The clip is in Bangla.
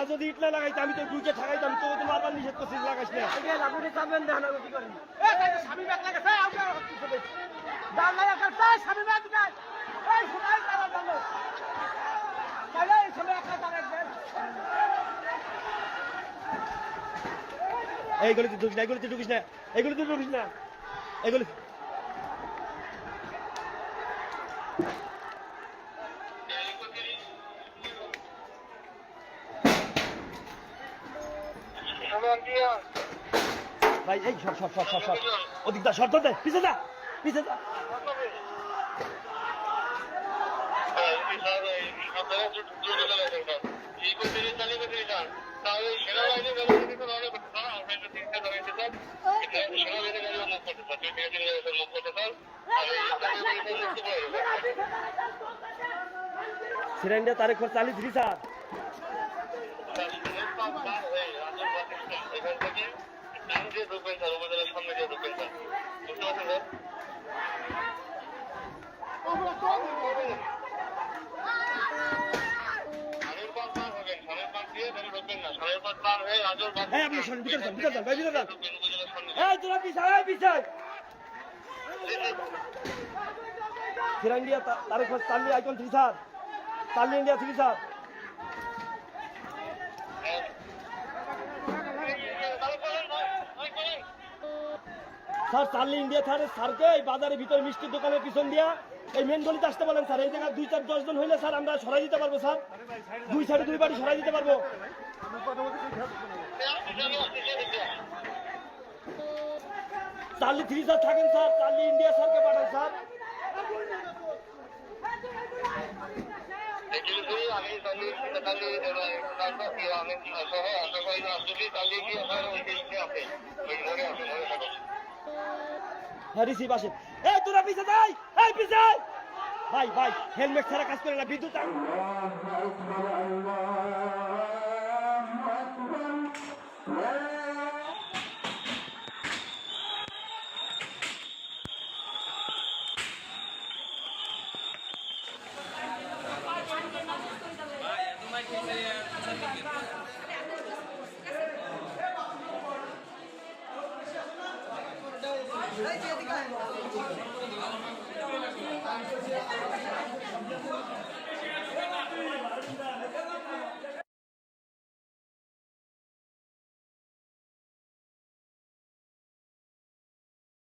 তোরা যদি ইট না লাগাইতে আমি তো দুইকে ঠাকাইতাম তো তো বারবার নিষেধ করছিস লাগাইস না। আপনি চাপবেন দেখেন আমি কি করি। স্বামী ব্যাগ লাগাছে দাম লাগাছে স্বামী ব্যাগ নাই এই সবাই তারা জানো তাহলে এই সময় একটা দাঁড়াবেন এইগুলিতে ঢুকিস না এইগুলিতে ঢুকিস না এইগুলিতে ঢুকিস না। এগুলি ভাই এই সব সব সব সব সব ওদিক দা শর্ত দে পিছে যা পিছে যা সিলিন্ডার তারিখ চালিয়ে দিবি স্যার। দিয়ে ঢুকবেন স্যার বুঝতে পারছেন স্যার? হবেন সামনের পাশ দিয়ে ঢুকবেন না। সামনের পাশ পার হয়ে রাজর বাস এই আপনি শোনেন ভিতরে যান ভিতরে যান ভাই ভিতরে যান। ঢুকবেন উপজেলার সামনে। এই তোরা পিছায় এই পিছায়। ফিরাঙ্গিয়া তারিখ খরচ চালিয়ে আইকন থ্রি স্যার চালিয়ে India three sir sir, Charlie India sir, স্যারকে এই বাজারের ভিতরে মিষ্টির দোকানের পিছন দিয়া এই মেন গলিতে আসতে বলেন স্যার। এই জায়গায় দুই চার দশ জন হইলে স্যার, আমরা সরাই দিতে পারব, স্যার। দুই সাইডে দুই বাড়ি সরাই দিতে পারব। চার্লি থ্রি স্যার থাকেন, স্যার। চার্লি ইন্ডিয়া স্যারকে পাঠান, স্যার। আমি রিসিভ আসেন। এই, তোরা পিছে যাই, এই, পিছে ভাই ভাই হেলমেট ছাড়া কাজ করে না, বিদ্যুৎ এই